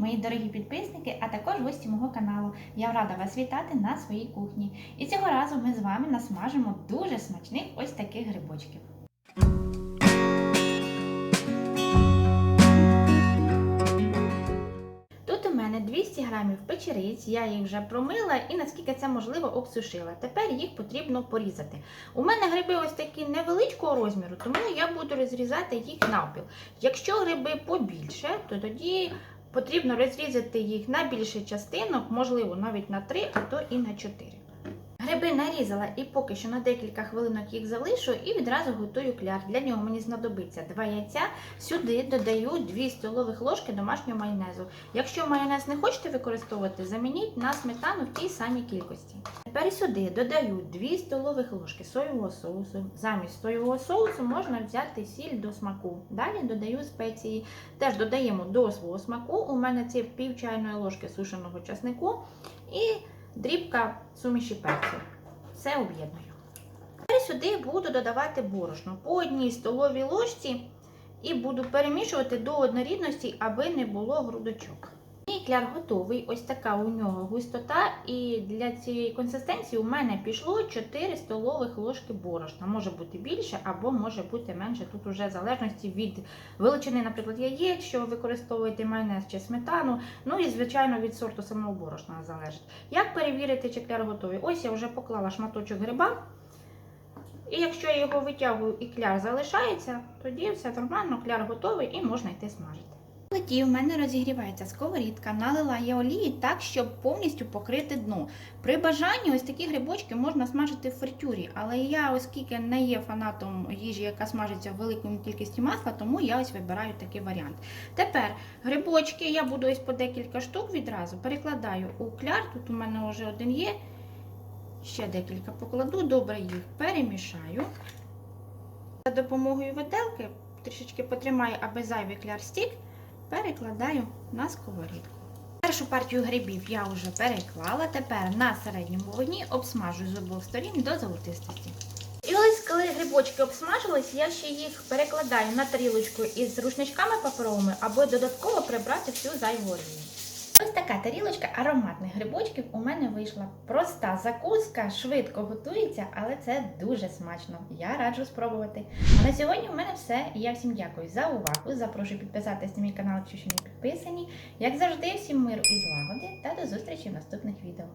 мої дорогі підписники, а також гості мого каналу. Я рада вас вітати на своїй кухні. І цього разу ми з вами насмажимо дуже смачних ось таких грибочків. Тут у мене 200 грамів печериць, я їх вже промила і наскільки це можливо обсушила. Тепер їх потрібно порізати. У мене гриби ось такі невеличкого розміру, тому я буду розрізати їх навпіл. Якщо гриби побільше, то тоді потрібно розрізати їх на більше частинок, можливо, навіть на 3, а то і на 4. Гриби нарізала і поки що на декілька хвилинок їх залишу і відразу готую кляр. Для нього мені знадобиться 2 яйця. Сюди додаю 2 столових ложки домашнього майонезу. Якщо майонез не хочете використовувати, замініть на сметану в тій самій кількості. Тепер сюди додаю 2 столових ложки соєвого соусу. Замість соєвого соусу можна взяти сіль до смаку. Далі додаю спеції. Теж додаємо до свого смаку. У мене це пів чайної ложки сушеного часнику і дрібка суміші перцю. Все об'єдную. Тепер сюди буду додавати борошно по одній столовій ложці і буду перемішувати до однорідності, аби не було грудочок. Кляр готовий, ось така у нього густота, і для цієї консистенції у мене пішло 4 столових ложки борошна. Може бути більше або може бути менше. Тут уже в залежності від величини, наприклад, яєць, що ви використовуєте майонез чи сметану. Ну і, звичайно, від сорту самого борошна залежить. Як перевірити, чи кляр готовий? Ось я вже поклала шматочок гриба. І якщо я його витягую і кляр залишається, тоді все нормально, кляр готовий і можна йти смажити. Плиті в мене розігрівається сковорідка, налила я олії так, щоб повністю покрити дно. При бажанні ось такі грибочки можна смажити в фритюрі, але я, оскільки не є фанатом їжі, яка смажиться в великому кількості масла, тому я ось вибираю такий варіант. Тепер грибочки я буду ось по декілька штук відразу перекладаю у кляр. Тут у мене вже один є. Ще декілька покладу, добре їх перемішаю. За допомогою виделки трішечки потримаю, аби зайвий кляр стік, перекладаю на сковорідку. Першу партію грибів я вже переклала. Тепер на середньому вогні обсмажую з обох сторін до золотистості. І ось коли грибочки обсмажились, я ще їх перекладаю на тарілочку із рушничками паперовими, аби додатково прибрати всю зайву олію. Ось така тарілочка ароматних грибочків у мене вийшла. Проста закуска, швидко готується, але це дуже смачно. Я раджу спробувати. На сьогодні у мене все. Я всім дякую за увагу. Запрошую підписатись на мій канал, якщо ще не підписані. Як завжди, всім миру і злагоди та до зустрічі в наступних відео.